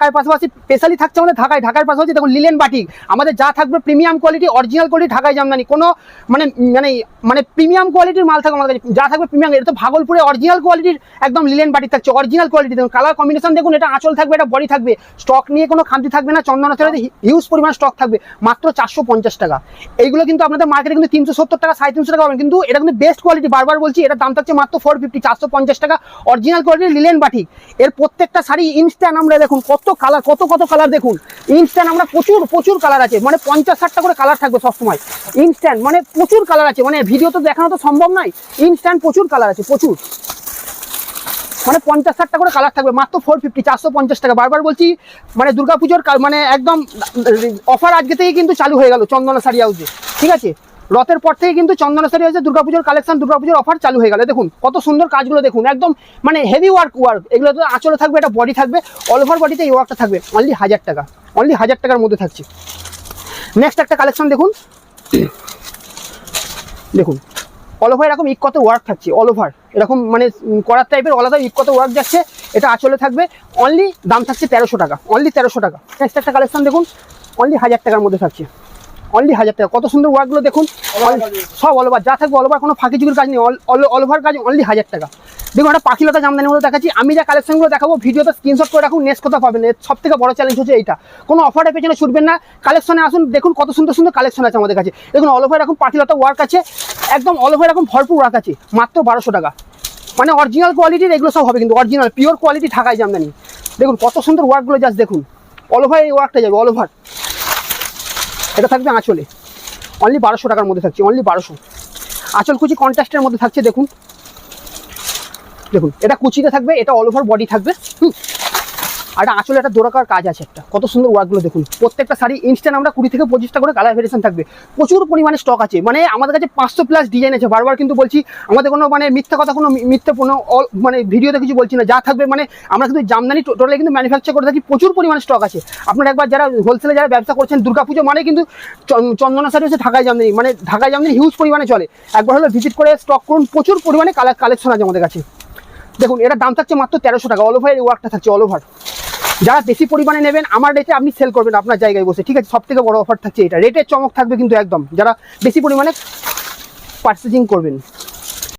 ঢাকার পাশাপাশি স্পেশালি থাকছে আমাদের ঢাকায়। ঢাকার পাশাপাশি দেখুন লিলেন বাটিক আমাদের যা থাকবে প্রিমিয়াম কোয়ালিটি অরিজিনাল কোয়ালিটি ঢাকায় জামদানি। কোনো মানে মানে মানে প্রিমিয়াম কোয়ালিটির মাল থাকবে আমাদের যা থাকবে প্রিমিয়াম এটা তো ভাগলপুরে অরিজিনাল কোয়ালিটির একদম লিলেন বাটিক থাকছে। অরিজিনাল কোয়ালিটি দেখুন কালার কম্বিনেশন দেখুন এটা আঁচল থাকবে এটা বডি থাকবে। স্টক নিয়ে কোনো খামতি থাকবে না চন্দনা হিউজ পরিমাণ স্টক থাকবে। মাত্র চারশো পঞ্চাশ টাকা। এইগুলো কিন্তু আপনাদের মার্কেটে কিন্তু তিনশো সত্তর টাকা সাড়ে তিনশো টাকা পাবেন। কিন্তু এটা কিন্তু বেস্ট কোয়ালিটি বারবার বলছি এটা দাম থাকছে মাত্র ফোর ফিফটি চারশো পঞ্চাশ টাকা। অরিজিনাল কোয়ালিটির লিলেন বাটিক এর প্রত্যেকটা শাড়ি ইনস্ট্যান্ট আমরা দেখুন কত কালার কত কত কালার দেখুন। ইনস্ট্যান্ট আমরা প্রচুর প্রচুর কালার আছে। মানে পঞ্চাশ, ষাটটা করে কালার থাকবে সবসময়। ইনস্ট্যান্ট মানে প্রচুর কালার আছে। মানে ভিডিও তো দেখানো তো সম্ভব নয়। ইনস্ট্যান্ট প্রচুর কালার আছে, প্রচুর। মানে পঞ্চাশ, ষাটটা করে কালার থাকবে। মাত্র ফোর ফিফটি চারশো পঞ্চাশ টাকা। বারবার বলছি মানে দুর্গাপুজোর মানে একদম অফার আজকে থেকে কিন্তু চালু হয়ে গেল, চন্দনা শাড়ি হাউসে ঠিক আছে? রথের পর থেকে কিন্তু চন্দনা শাড়ি হাউসে দুর্গাপুজোর কালেকশন দুর্গাপুজোর অফার চালু হয়ে গেল। দেখুন, কত সুন্দর কাজগুলো দেখুন, একদম মানে হেভি ওয়ার্ক ওয়ার্ক এগুলো তো আঁচলে থাকবে এটা বডি থাকবে অল ওভার বডিতে এই ওয়ার্কটা থাকবে অনলি হাজার টাকা অনলি হাজার টাকার মধ্যে থাকছে। নেক্সট একটা কালেকশন দেখুন। দেখুন অল ওভার এরকম ইকত ওয়ার্ক থাকছে অল ওভার এরকম মানে করার টাইপের আলাদা ইকত ওয়ার্ক যাচ্ছে, এটা আঁচলে থাকবে অনলি দাম থাকছে তেরোশো টাকা অনলি তেরোশো টাকা। নেক্সট একটা কালেকশন দেখুন অনলি হাজার টাকার মধ্যে থাকছে। অনলি হাজার টাকা। কত সুন্দর ওয়ার্কগুলো দেখুন। সব অল ওভার যা থাকবে অল ওভার কোনো ফাঁকি চুকির কাজ নেই। অল ওভার কাজ অনলি হাজার টাকা। দেখুন একটা পাখিলতা জামদানির মধ্যে দেখাচ্ছি। আমি যা কালেকশনগুলো দেখাবো ভিডিওতে স্ক্রিনশট করে রাখুন নেক্সট কোথাও পাবেন। সব থেকে বড় চ্যালেঞ্জ হচ্ছে এইটা। কোনো অফারের পেছনে ছুটবেন না। কালেকশনে আসুন দেখুন কত সুন্দর সুন্দর কালেকশন আছে আমাদের কাছে। দেখুন অল ওভার এরকম পাখিলতা ওয়ার্ক আছে। একদম অল ওভার এরকম ভরপুর ওয়ার্ক আছে। মাত্র বারোশো টাকা। মানে অরিজিনাল কোয়ালিটির এগুলো সব হবে কিন্তু অরিজিনাল পিওর কোয়ালিটি ঢাকায় জামদানি। দেখুন কত সুন্দর ওয়ার্কগুলো জাস্ট দেখুন। অল ওভার এই ওয়ার্কটা যাবে অল ওভার এটা থাকবে আঁচলে। অনলি বারোশো টাকার মধ্যে থাকছে অনলি বারোশো। আঁচল কুচি কন্ট্রাস্টের মধ্যে থাকছে, দেখুন। দেখুন, এটা কুচিতে থাকবে, এটা অল ওভার বডি থাকবে, হুম। আর আঁচলে একটা দোরাকার কাজ আছে একটা। কত সুন্দর ওয়ার্কগুলো দেখুন। প্রত্যেকটা শাড়ি ইনস্ট্যান্ট আমরা কুড়ি থেকে পঁচিশটা করে কালার ভেরিয়েশন থাকবে। প্রচুর পরিমাণে স্টক আছে। মানে আমাদের কাছে পাঁচশো প্লাস ডিজাইন আছে। বারবার কিন্তু বলছি, আমাদের কোনো মানে মিথ্যা কথা, কোনো মিথ্যে কোনো all- মানে ভিডিওতে কিছু বলছি না। যা থাকবে মানে আমরা কিন্তু জামদানি টোটালি কিন্তু ম্যানুফ্যাকচার করে থাকি। প্রচুর পরিমাণে স্টক আছে। আপনারা একবার যারা হোলসেলে যারা ব্যবসা করছেন, দুর্গাপুজো মানে কিন্তু চন- চন্দনা শাড়ি হচ্ছে ঢাকায় জামদানি। মানে ঢাকায় জামদানি হিউজ পরিমাণে চলে। একবার হলে ভিজিট করে স্টক করুন। প্রচুর পরিমাণে কালার কালেকশন আছে আমাদের কাছে। দেখুন, এটার দাম থাকছে মাত্র তেরোশো টাকা। অল ওভার এই ওয়ার্কটা থাকছে অল ওভার যারা বেশি পরিমাণে নেবেন, আমার রেটে আপনি সেল করবেন আপনার জায়গায় বসে। ঠিক আছে সব থেকে বড় অফার থাকছে এটা। রেটের চমক থাকবে কিন্তু একদম। যারা বেশি পরিমাণে পার্চেসিং করবেন।